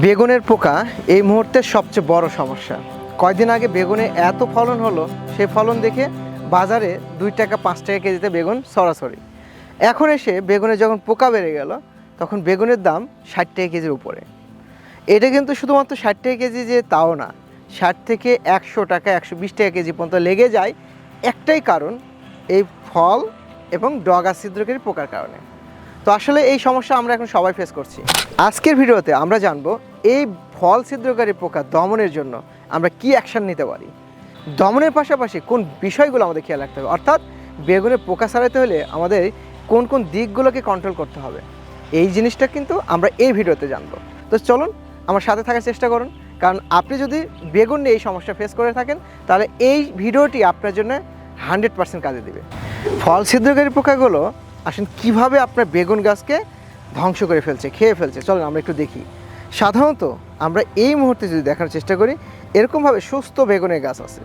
বেগুনের পোকা এই মুহূর্তের সবচেয়ে বড় সমস্যা। কয়দিন আগে বেগুনে এত ফলন হলো সেই ফলন দেখে বাজারে দুই টাকা, পাঁচ টাকা কেজিতে বেগুন সরাসরি। এখন এসে বেগুনে যখন পোকা বেড়ে গেল, তখন বেগুনের দাম ষাট টাকা কেজির উপরে। এটা কিন্তু শুধুমাত্র ষাট টাকা কেজি যে তাও না, ষাট থেকে একশো টাকা, একশো বিশ টাকা কেজি পর্যন্ত লেগে যায়। একটাই কারণ, এই ফল এবং ডগা ছিদ্রকারী পোকার কারণে। তো আসলে এই সমস্যা আমরা এখন সবাই ফেস করছি। আজকের ভিডিওতে আমরা জানব এই ফল ছিদ্রকারী পোকা দমনের জন্য আমরা কি অ্যাকশন নিতে পারি? দমনের পাশাপাশি কোন বিষয়গুলো আমাদের খেয়াল রাখতে হবে? অর্থাৎ বেগুনে পোকা সারাতে হলে আমাদের কোন কোন দিকগুলোকে কন্ট্রোল করতে হবে? এই জিনিসটা কিন্তু আমরা এই ভিডিওতে জানব। তো চলুন, আমার সাথে থাকার চেষ্টা করুন। কারণ আপনি যদি বেগুন নিয়ে এই সমস্যা ফেস করে থাকেন, তাহলে এই ভিডিওটি আপনার জন্য হান্ড্রেড পার্সেন্ট কাজে দেবে। ফল ছিদ্রকারী পোকাগুলো আসেন, কীভাবে আপনার বেগুন গাছকে ধ্বংস করে ফেলছে, খেয়ে ফেলছে? চলুন, আমরা একটু দেখি। সাধারণত আমরা এই মুহূর্তে যদি দেখার চেষ্টা করি, এরকমভাবে সুস্থ বেগুনের গাছ আছে।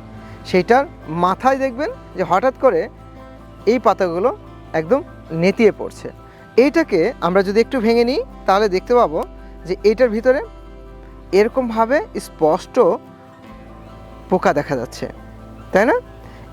সেইটার মাথায় দেখবেন যে হঠাৎ করে এই পাতাগুলো একদম নেতিয়ে পড়ছে। এইটাকে আমরা যদি একটু ভেঙে নিই, তাহলে দেখতে পাবো যে এইটার ভিতরে এরকমভাবে স্পষ্ট পোকা দেখা যাচ্ছে। তাই না?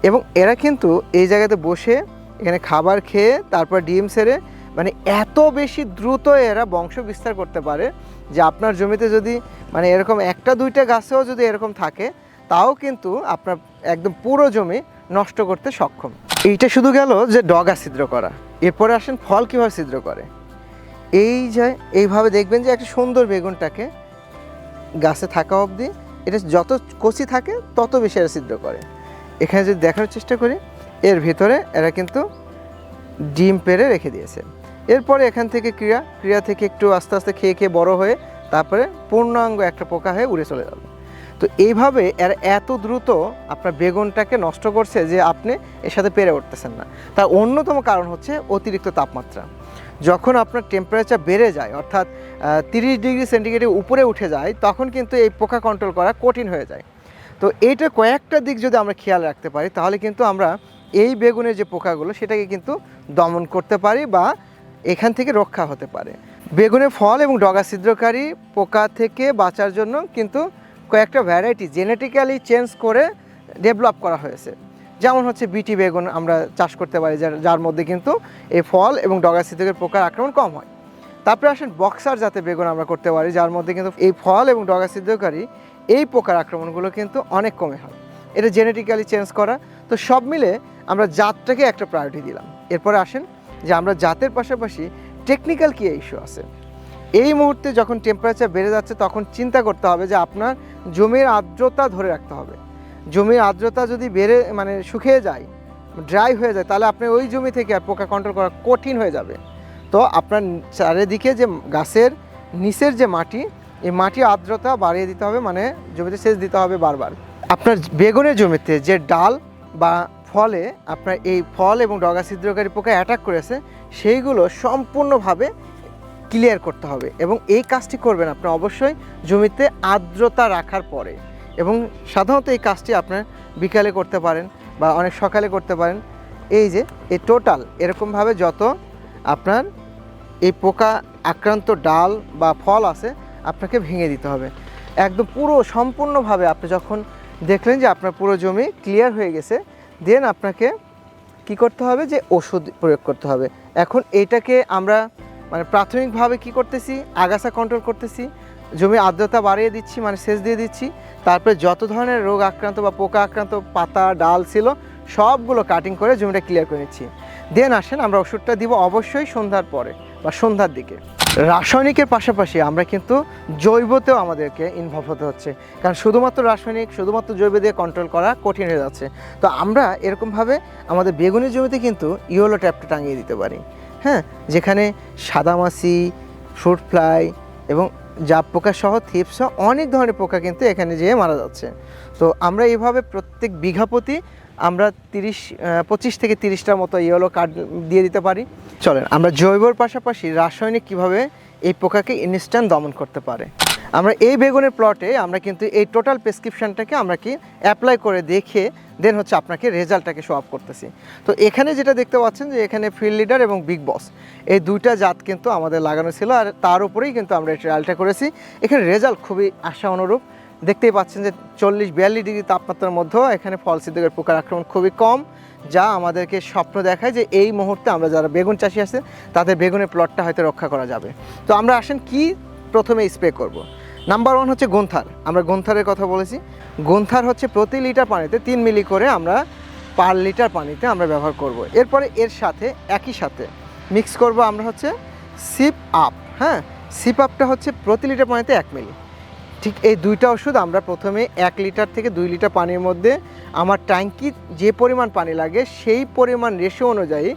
এবং এরা কিন্তু এই জায়গাতে বসে এখানে খাবার খেয়ে তারপর ডিম সেরে মানে এত বেশি দ্রুত এরা বংশ বিস্তার করতে পারে যে আপনার জমিতে যদি মানে এরকম একটা দুইটা গাছেও যদি এরকম থাকে, তাও কিন্তু আপনার একদম পুরো জমি নষ্ট করতে সক্ষম। এইটা শুধু গেল যে ডগা ছিদ্র করা। এরপরে আসেন ফল কীভাবে ছিদ্র করে। এই যে, এইভাবে দেখবেন যে একটা সুন্দর বেগুনটাকে গাছে থাকা অবধি, এটা যত কচি থাকে, তত বেশি এরা ছিদ্র করে। এখানে যদি দেখার চেষ্টা করি এর ভিতরে এরা কিন্তু ডিম পেরে রেখে দিয়েছে। এরপরে এখান থেকে ক্রিয়া ক্রিয়া থেকে একটু আস্তে আস্তে খেয়ে খেয়ে বড় হয়ে তারপরে পূর্ণাঙ্গ একটা পোকা হয়ে উড়ে চলে যাবে তো এইভাবে এরা এত দ্রুত আপনার বেগুনটাকে নষ্ট করছে যে আপনি এর সাথে পেরে উঠতেছেন না। তার অন্যতম কারণ হচ্ছে অতিরিক্ত তাপমাত্রা। যখন আপনার টেম্পারেচার বেড়ে যায়, অর্থাৎ তিরিশ ডিগ্রি সেন্টিগ্রেডের উপরে উঠে যায়, তখন কিন্তু এই পোকা কন্ট্রোল করা কঠিন হয়ে যায়। তো এইটা কয়েকটা দিক যদি আমরা খেয়াল রাখতে পারি, তাহলে কিন্তু আমরা এই বেগুনের যে পোকাগুলো, সেটাকে কিন্তু দমন করতে পারি বা এখান থেকে রক্ষা হতে পারে। বেগুনের ফল এবং ডগা ছিদ্রকারী পোকা থেকে বাঁচার জন্য কিন্তু কয়েকটা ভ্যারাইটি জেনেটিক্যালি চেঞ্জ করে ডেভেলপ করা হয়েছে। যেমন হচ্ছে বিটি বেগুন আমরা চাষ করতে পারি, যার যার মধ্যে কিন্তু এই ফল এবং ডগা ছিদ্রকারী পোকার আক্রমণ কম হয়। তারপরে আসেন বক্সার জাতে বেগুন আমরা করতে পারি, যার মধ্যে কিন্তু এই ফল এবং ডগা ছিদ্রকারী এই পোকার আক্রমণগুলো কিন্তু অনেক কমে হয়। এটা জেনেটিক্যালি চেঞ্জ করা। তো সব মিলে আমরা জাতটাকে একটা প্রায়োরিটি দিলাম। এরপরে আসেন যে আমরা জাতের পাশাপাশি টেকনিক্যাল কী ইস্যু আছে? এই মুহূর্তে যখন টেম্পারেচার বেড়ে যাচ্ছে, তখন চিন্তা করতে হবে যে আপনার জমির আর্দ্রতা ধরে রাখতে হবে। জমির আর্দ্রতা যদি বেড়ে মানে শুকিয়ে যায় ড্রাই হয়ে যায়, তাহলে আপনি ওই জমি থেকে আর পোকা কন্ট্রোল করা কঠিন হয়ে যাবে। তো আপনার চারিদিকে যে গাছের নিচের যে মাটি, এই মাটি আর্দ্রতা বাড়িয়ে দিতে হবে মানে জমিতে সেচ দিতে হবে বারবার। আপনার বেগুনের জমিতে যে ডাল বা ফলে আপনার এই ফল এবং ডগা ছিদ্রকারী পোকা অ্যাটাক করেছে, সেইগুলো সম্পূর্ণভাবে ক্লিয়ার করতে হবে এবং এই কাজটি করবেন আপনি অবশ্যই জমিতে আর্দ্রতা রাখার পরে এবং সাধারণত এই কাজটি আপনার বিকালে করতে পারেন বা অনেক সকালে করতে পারেন। এই যে, এই টোটাল এরকমভাবে যত আপনার এই পোকা আক্রান্ত ডাল বা ফল আছে, আপনাকে ভেঙে দিতে হবে। একদম পুরো সম্পূর্ণভাবে আপনি যখন দেখলেন যে আপনার পুরো জমি ক্লিয়ার হয়ে গেছে দেন আপনাকে কি করতে হবে যে ওষুধ প্রয়োগ করতে হবে। এখন এটাকে আমরা মানে প্রাথমিকভাবে কি করতেছি? আগাছা কন্ট্রোল করতেছি। জমি আর্দ্রতা বাড়িয়ে দিচ্ছি মানে সেচ দিয়ে দিচ্ছি। তারপরে যত ধরনের রোগ আক্রান্ত বা পোকা আক্রান্ত পাতা, ডাল ছিল, সবগুলো কাটিং করে জমিটা ক্লিয়ার করে নিচ্ছি। দেন আসেন, আমরা ওষুধটা দিব অবশ্যই সন্ধ্যার পরে বা সন্ধ্যার দিকে। রাসায়নিকের পাশাপাশি আমরা কিন্তু জৈবতেও আমাদেরকে ইনভলভ হতে হচ্ছে। কারণ শুধুমাত্র রাসায়নিক, শুধুমাত্র জৈব দিয়ে কন্ট্রোল করা কঠিন হয়ে যাচ্ছে। তো আমরা এরকমভাবে আমাদের বেগুনের জমিতে কিন্তু ইয়েলো ট্যাপটা টাঙিয়ে দিতে পারি। হ্যাঁ? যেখানে সাদামাছি ফ্রুট ফ্লাই এবং জাপ পোকা সহ থিপস সহ অনেক ধরনের পোকা কিন্তু এখানে যেয়ে মারা যাচ্ছে। তো আমরা এইভাবে প্রত্যেক বিঘা প্রতি আমরা তিরিশ পঁচিশ থেকে তিরিশটার মতো ইয়েলো কার্ড দিয়ে দিতে পারি। চলেন, আমরা জৈবর পাশাপাশি রাসায়নিক কীভাবে এই পোকাকে ইনস্ট্যান্ট দমন করতে পারে? আমরা এই বেগুনের প্লটে আমরা কিন্তু এই টোটাল প্রেসক্রিপশনটাকে আমরা কি অ্যাপ্লাই করে দেখে দেন হচ্ছে আপনাকে রেজাল্টটাকে শো আপ করতেছি। তো এখানে যেটা দেখতে পাচ্ছেন যে এখানে ফিল্ড লিডার এবং বিগ বস এই দুইটা জাত কিন্তু আমাদের লাগানো ছিল আর তার উপরেই কিন্তু আমরা ট্রায়ালটা করেছি। এখানে রেজাল্ট খুবই আশা অনুরূপ। দেখতেই পাচ্ছেন যে চল্লিশ, বিয়াল্লিশ ডিগ্রি তাপমাত্রার মধ্যেও এখানে ফল সিদ্ধকের পোকার আক্রমণ খুবই কম, যা আমাদেরকে স্বপ্ন দেখায় যে এই মুহূর্তে আমরা যারা বেগুন চাষি আছে, তাদের বেগুনের প্লটটা হয়তো রক্ষা করা যাবে। তো আমরা আসেন কি প্রথমে স্প্রে করব। নাম্বার ওয়ান হচ্ছে গোন্থার আমরা গোন্থারের কথা বলেছি। গোন্থার হচ্ছে প্রতি লিটার পানিতে তিন মিলি করে আমরা পার লিটার পানিতে আমরা ব্যবহার করব। এরপরে এর সাথে, একই সাথে মিক্স করব আমরা হচ্ছে সিপ আপ হ্যাঁ? সিপ আপটা হচ্ছে প্রতি লিটার পানিতে এক মিলি। ঠিক এই দুইটা ওষুধ আমরা প্রথমে এক লিটার থেকে দুই লিটার পানির মধ্যে আমার ট্যাঙ্কি যে পরিমাণ পানি লাগে সেই পরিমাণ রেশো অনুযায়ী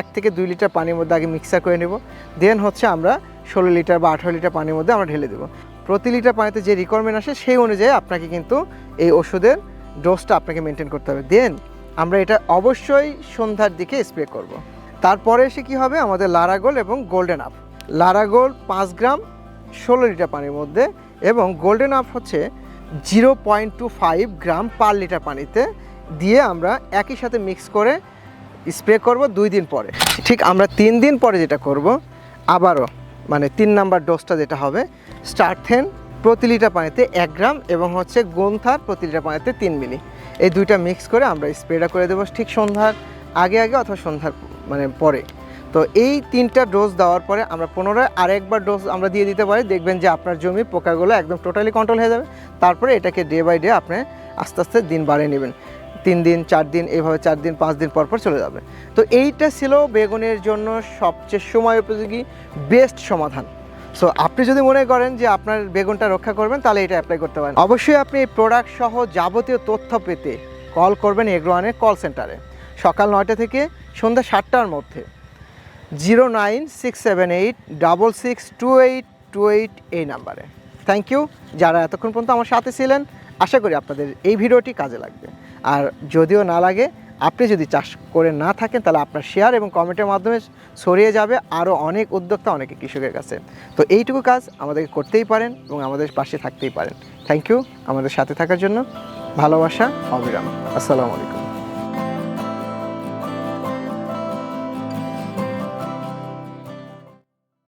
এক থেকে দুই লিটার পানির মধ্যে আগে মিক্সার করে নেব। দেন হচ্ছে আমরা ষোলো লিটার বা আঠারো লিটার পানির মধ্যে আমরা ঢেলে দেবো। প্রতি লিটার পানিতে যে রিকোয়ারমেন্ট আসে সেই অনুযায়ী আপনাকে কিন্তু এই ওষুধের ডোজটা আপনাকে মেনটেন করতে হবে। দেন আমরা এটা অবশ্যই সন্ধ্যার দিকে স্প্রে করব। তারপরে এসে কি হবে? আমাদের লারাগোল এবং গোল্ডেন আপ লারাগোল পাঁচ গ্রাম, ষোলো লিটার পানির মধ্যে এবং গোল্ডেন আপ হচ্ছে zero point two five gram per litre পানিতে দিয়ে আমরা একই সাথে মিক্স করে স্প্রে করব দুই দিন পরে। ঠিক আমরা তিন দিন পরে যেটা করব, আবারও মানে তিন নাম্বার ডোজটা যেটা হবে স্টারথেন প্রতি লিটার পানিতে এক গ্রাম এবং হচ্ছে গোন্থার প্রতি লিটার পানিতে তিন মিলি। এই দুইটা মিক্স করে আমরা স্প্রেটা করে দেবো ঠিক সন্ধ্যার আগে আগে অথবা সন্ধ্যার মানে পরে। তো এই তিনটা ডোজ দেওয়ার পরে আমরা পুনরায় আরেকবার ডোজ আমরা দিয়ে দিতে পারি। দেখবেন যে আপনার জমি পোকাগুলো একদম টোটালি কন্ট্রোল হয়ে যাবে। তারপরে এটাকে ডে বাই ডে আপনি আস্তে আস্তে দিন বাড়িয়ে নেবেন। তিন দিন, চার দিন, এভাবে চার দিন, পাঁচ দিন পর পর চলে যাবে। তো এইটা ছিল বেগুনের জন্য সবচেয়ে সময় উপযোগী বেস্ট সমাধান। সো আপনি যদি মনে করেন যে আপনার বেগুনটা রক্ষা করবেন, তাহলে এটা অ্যাপ্লাই করতে পারেন। অবশ্যই আপনি এই প্রোডাক্ট সহ যাবতীয় তথ্য পেতে কল করবেন এগ্রোয়ানের কল সেন্টারে সকাল নয়টা থেকে সন্ধ্যা সাতটার মধ্যে। Zero nine six seven eight double six two eight two eight এই নাম্বারে। থ্যাংক ইউ যারা এতক্ষণ পর্যন্ত আমার সাথে ছিলেন। আশা করি আপনাদের এই ভিডিওটি কাজে লাগবে। আর যদিও না লাগে, আপনি যদি চাষ করে না থাকেন, তাহলে আপনার শেয়ার এবং কমেন্টের মাধ্যমে ছড়িয়ে যাবে আরও অনেক উদ্যোক্তা, অনেকে কৃষকের কাছে। তো এইটুকু কাজ আমাদেরকে করতেই পারেন এবং আমাদের পাশে থাকতেই পারেন। থ্যাংক ইউ আমাদের সাথে থাকার জন্য। ভালোবাসা, অবিরাম। আসসালামু আলাইকুম।